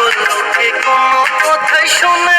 বলকে কোনো কথা শোনে